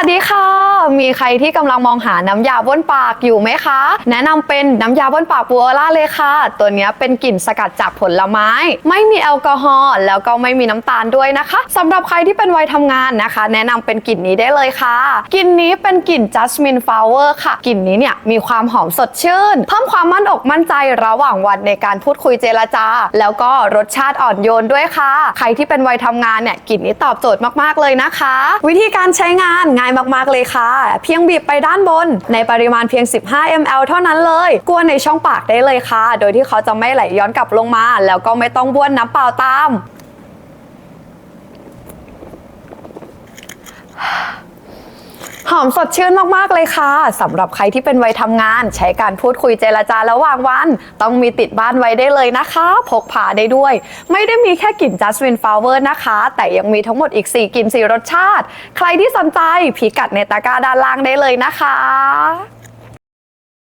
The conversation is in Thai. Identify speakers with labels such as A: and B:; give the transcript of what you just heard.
A: วัสดีค่ะ มีใครที่กำลังมองหาน้ำยาบ้วนปากอยู่ไหมคะ แนะนำเป็นน้ำยาบ้วนปากบัวล่าเลยค่ะ ตัวนี้เป็นกลิ่นสกัดจากผลไม้ ไม่มีแอลกอฮอล์แล้วก็ไม่มีน้ำตาลด้วยนะคะสำหรับใครที่เป็นวัยทำงานนะคะ แนะนำเป็นกลิ่นนี้ได้เลยค่ะกลิ่นนี้เป็นกลิ่น Jasmine Flower ค่ะกลิ่นนี้เนี่ยมีความหอมสดชื่น เพิ่มความมั่นอกมั่นใจระหว่างวันในการพูดคุยเจรจา แล้วก็รสชาติอ่อนโยนด้วยค่ะ ใครที่เป็นวัยทำงานเนี่ยกลิ่นนี้ตอบโจทย์มากๆเลยนะคะ วิธีการใช้งานง่ายมากๆเลยค่ะเพียงบีบไปด้านบน ในปริมาณเพียง 15 ml เท่านั้นเลย กวนในช่องปากได้เลยค่ะ โดยที่เขาจะไม่ไหลย้อนกลับลงมา แล้วก็ไม่ต้องบ้วนน้ำเปล่าตาม หอมสดชื่นมากๆเลยค่ะสำหรับใครที่เป็นวัยทำงาน ใช้การพูดคุยเจรจาระหว่างวัน ต้องมีติดบ้านไว้ได้เลยนะคะ พกพาได้ด้วย ไม่ได้มีแค่กลิ่นจัสตินเฟลเวอร์นะคะ แต่ยังมีทั้งหมดอีก 4กลิ่น4รสชาติ ใครที่สนใจพิกัดในตะกร้าด้านล่างได้เลยนะคะ